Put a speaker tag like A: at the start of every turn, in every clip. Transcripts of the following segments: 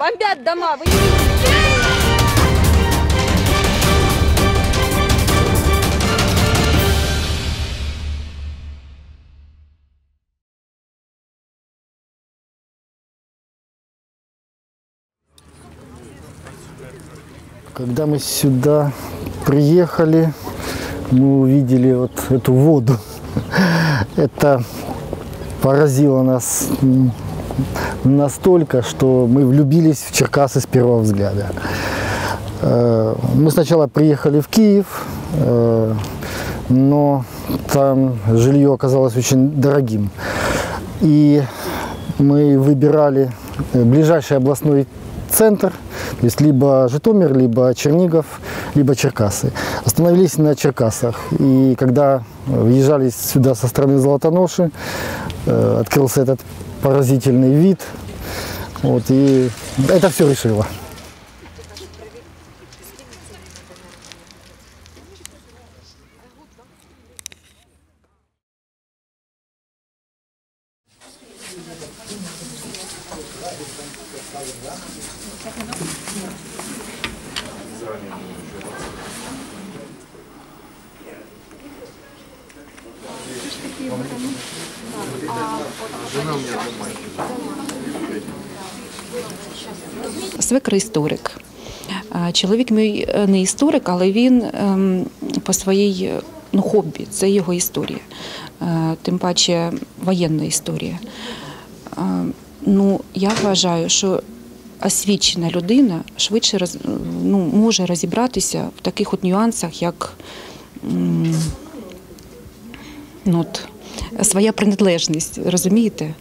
A: Бомбят дома, вы не?
B: Когда мы сюда приехали, мы увидели вот эту воду. Это поразило нас настолько, что мы влюбились в Черкасы с первого взгляда. Э, Мы сначала приехали в Киев, э, но там жилье оказалось очень дорогим. И мы выбирали э, ближайший областной центр, то есть либо Житомир, либо Чернигов, либо Черкасы. Остановились на Черкасах. И когда въезжали сюда со стороны Золотоноши, э, открылся этот поразительный вид. Вот, и это все решило.
C: Свекр історик. Чоловік мій е, не історик, але він ем, по своїй е, ну, хобі, це його історія. Тим паче воєнна історія. Ну, я вважаю, що освічена людина швидше роз, ну, може розібратися в таких от нюансах, як ну, от, своя приналежність, розумієте?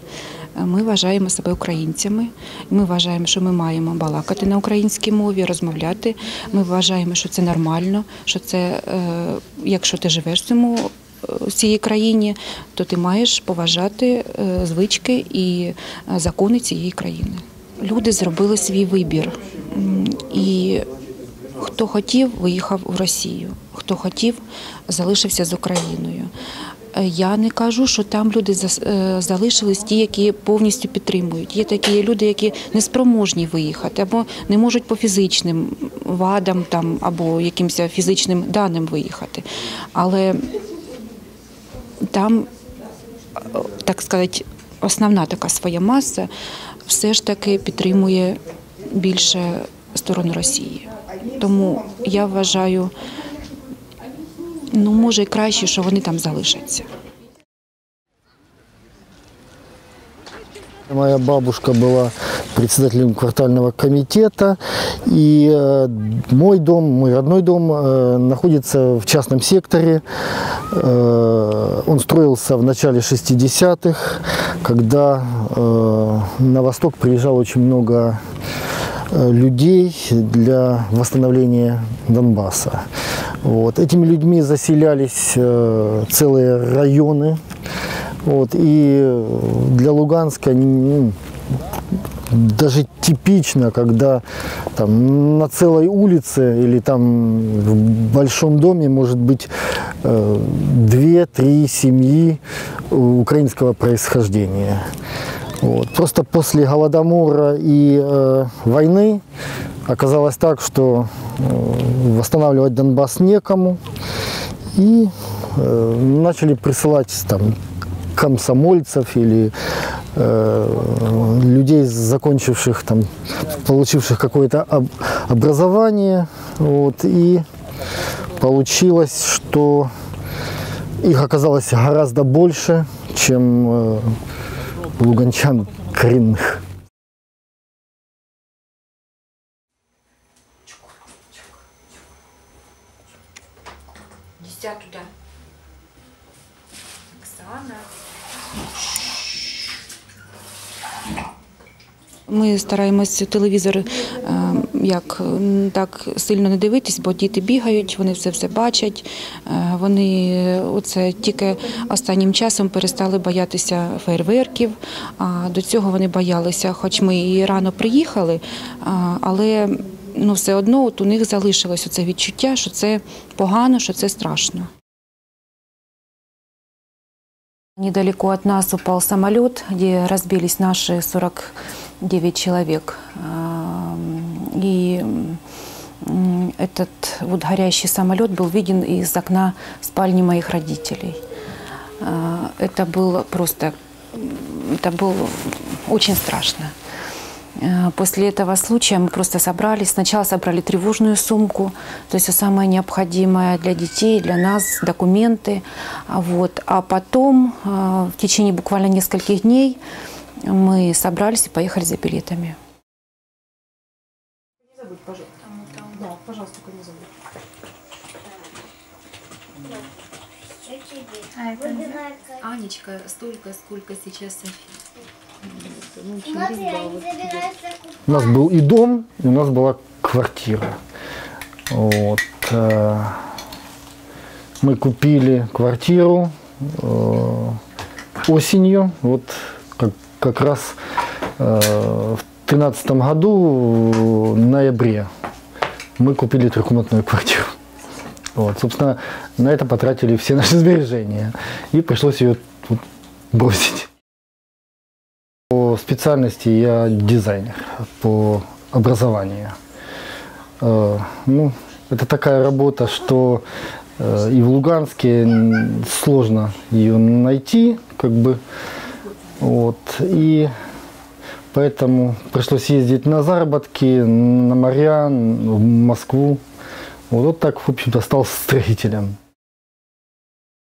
C: Ми вважаємо себе українцями. Ми вважаємо, що ми маємо балакати на українській мові, розмовляти. Ми вважаємо, що це нормально, що це, е, якщо ти живеш в цьому е, в цій країні, то ти маєш поважати е, звички і закони цієї країни. Люди зробили свій вибір. І хто хотів, виїхав у Росію, хто хотів, залишився з Україною. Е, Я не кажу, що там люди е, залишились ті, які повністю підтримують. Є такі люди, які не спроможні виїхати, або не можуть по фізичним вадам там, або якимось фізичним даним виїхати. Але там, е, так сказати, основна така своя маса все ж таки підтримує більше сторону Росії. Тому я вважаю, ну може і краще, що вони там залишаться.
B: Моя бабушка была председателем квартального комитета, и э, мой дом, мой родной дом э, находится в частном секторе. Э, он строился в начале 60-х, когда на восток приезжало очень много людей для восстановления Донбасса. Вот. Этими людьми заселялись целые районы. Вот. И для Луганска ну, даже типично, когда там на целой улице или там в большом доме может быть э, две-три семьи украинского происхождения. Вот. Просто после Голодомора и э, войны оказалось так, что э, восстанавливать Донбасс некому. И э, начали присылать там комсомольцев или э, людей, закончивших там, получивших какое-то об- образование. Вот, и получилось, что их оказалось гораздо больше, чем э, луганчан коренных.
C: Туда. Оксана. Ми стараємось телевізор е, як так сильно не дивитись, бо діти бігають, вони все все бачать. Е, Вони оце тільки останнім часом перестали боятися фейерверків. А до цього вони боялися, хоч ми і рано приїхали, але ну все одно от у них залишилось це відчуття, що це погано, що це страшно. Недалеко от нас упал самолет, где разбились наши 49 человек. И этот вот горящий самолет был виден из окна спальни моих родителей. А, Это было просто, это было очень страшно. Э, После этого случая мы просто собрались. Сначала собрали тревожную сумку, то есть все самое необходимое для детей, для нас, документы. А Вот. А потом э, в течение буквально нескольких дней мы собрались и поехали за билетами. Анечка, столько, сколько сейчас
B: У нас был и дом, и у нас была квартира. Вот. э, Мы купили квартиру э, осенью, вот как, как раз э, в тринадцатом году, в ноябре, мы купили трехкомнатную квартиру. Вот, собственно, на это потратили все наши сбережения. И пришлось ее бросить. Специальности я дизайнер по образованию. Э, Ну, это такая работа, что э, и в Луганске сложно ее найти, как бы. Вот. И поэтому пришлось ездить на заработки, на моря, в Москву. Вот, вот так, в общем-то, стал строителем.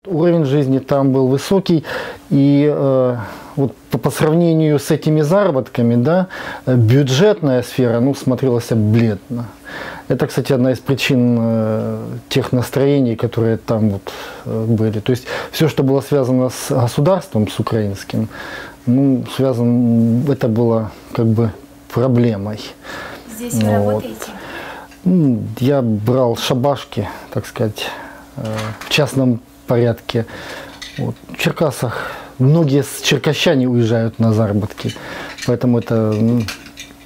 B: Уровень жизни там был высокий, и э, вот по, по сравнению с этими заработками, да, э, бюджетная сфера, ну, смотрелась бледно. Это, кстати, одна из причин э, тех настроений, которые там вот э, были. То есть все, что было связано с государством, с украинским, ну, связано, это было как бы проблемой.
C: Здесь
B: вы Вот. работаете? Я брал шабашки, так сказать, э, в частном порядке. Вот. В Черкасах многие черкащане уезжают на заработки, поэтому это ну,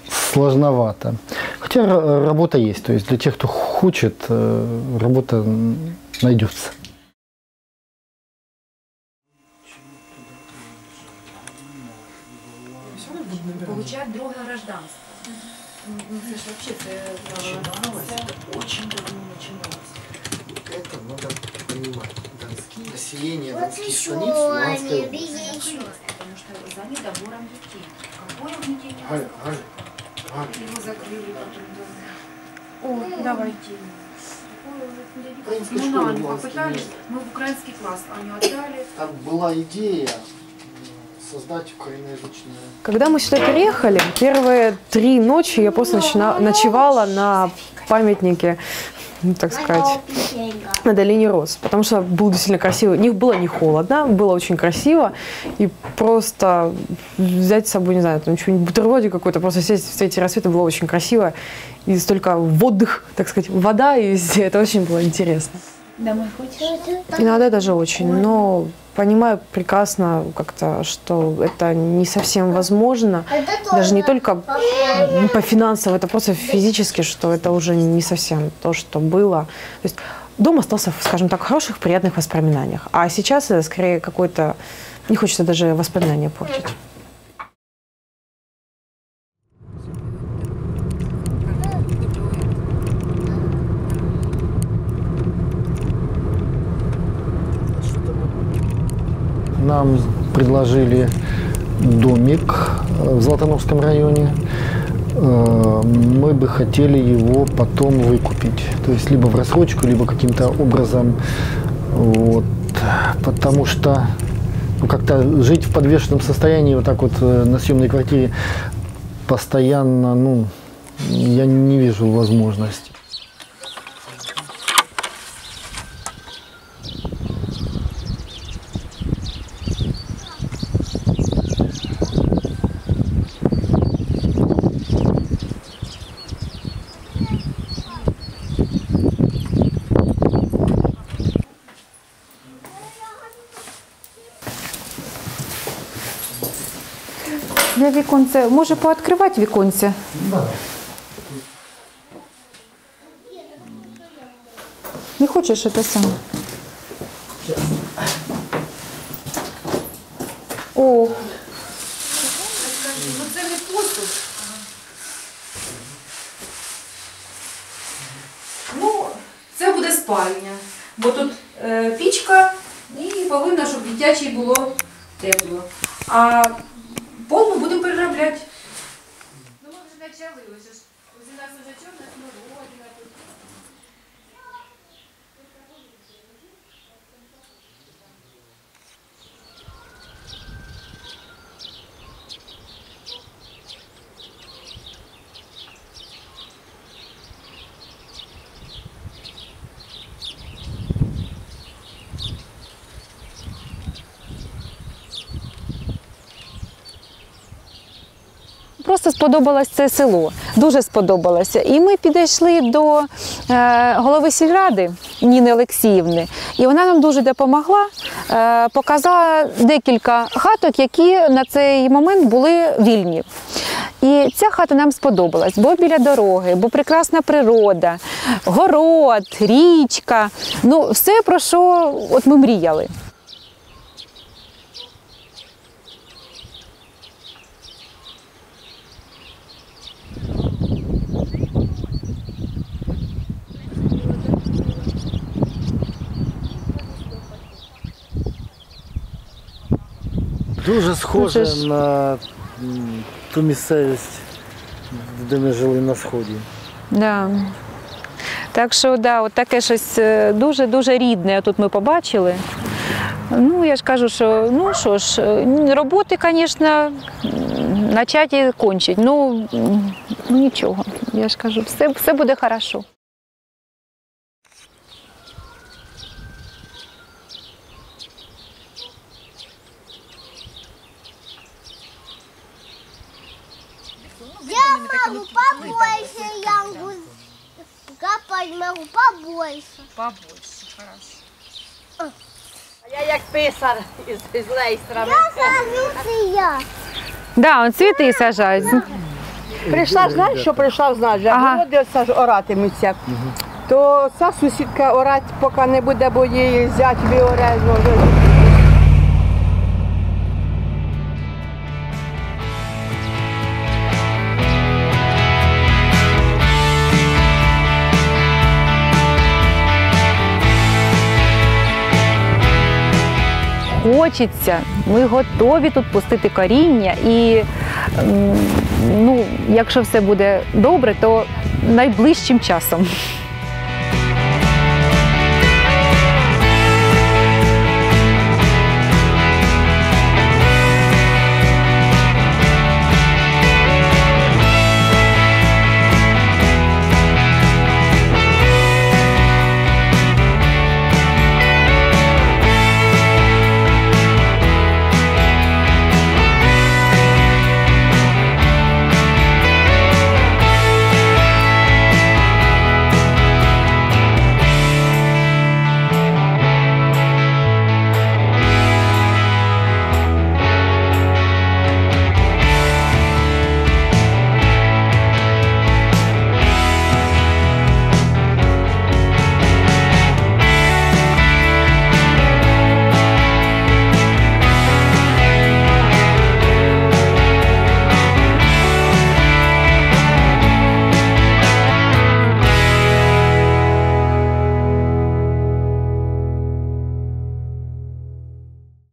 B: сложновато. Хотя ра- работа есть, то есть для тех, кто хочет, э, работа найдется.
C: Получать друге гражданство. Ну, це ж вообще це
B: Очень давно начиналось. Понимать. Донские население донских станиц, Луганской области.
C: Потому что за недобором детей. Какое внедрение?
B: Галя, Галя, Галя.
C: Его закрыли потом.
A: О, давайте.
B: Украинской
C: Ну, они
B: Луганской
C: попытались, мы в украинский класс Аню отдали.
B: Там была идея создать украиноязычное
A: Когда мы сюда переехали, первые три ночи я просто начина- ночевала на памятнике, ну, так сказать, на долине Рос, потому что был действительно красиво. Не было не холодно, было очень красиво, и просто взять с собой, не знаю, там что-нибудь бутерброде какой-то, просто сесть в цвете рассвета было очень красиво, и столько отдых, так сказать, вода и везде, это очень было интересно.
C: Домой хочешь?
A: Иногда даже очень, но понимаю прекрасно как-то, что это не совсем возможно, даже не только по финансово, это просто физически, что это уже не совсем то, что было. То есть дом остался, скажем так, в хороших, приятных воспоминаниях, а сейчас это скорее какой-то, не хочется даже воспоминания портить.
B: Нам предложили домик в Златоновском районе. Э, Мы бы хотели его потом выкупить. То есть либо в рассрочку, либо каким-то образом. Вот. Потому что ну, как-то жить в подвешенном состоянии вот так вот э, на съемной квартире постоянно, ну, я не вижу возможности.
C: Для віконця, може пооткривати віконце? Не хочеш це саме?
D: О,
E: Ну це не посуд. Ну, це буде спальня. Бо тут е, пічка і повинно, щоб дитячій було тепло. А пол ми будемо переробляти. Ну, ми вже почали.
C: Просто сподобалось це село, дуже сподобалося. І ми підійшли до е, голови сільради Ніни Олексіївни, і вона нам дуже допомогла, е, показала декілька хаток, які на цей момент були вільні. І ця хата нам сподобалась, бо біля дороги, бо прекрасна природа, город, річка. Ну, все про що от ми мріяли.
B: Дуже схоже
D: Дуже ж-
B: на ту місцевість, де ми жили на сході.
C: Да. Так що да, от таке щось дуже-дуже рідне тут ми побачили. Ну, я ж кажу, що ну що ж, е, роботи, звісно, почати і кончить. Ну, ну нічого. Я ж кажу, все, все буде хорошо.
F: Я могу побольше, я могу копать могу побольше.
E: Побольше, хорошо.
G: Я як писар із, із лейстрами.
F: Сажусь я.
C: Да, он цвіти сажають.
G: Прийшла, знаєш, що прийшла, знаєш, вже
C: Ага.
G: городи саж оратимуться. То ця сусідка орать, поки не буде, бо її зять віоре
C: Хочеться, ми готові тут пустити коріння, і м, ну, якщо все буде добре, то найближчим часом.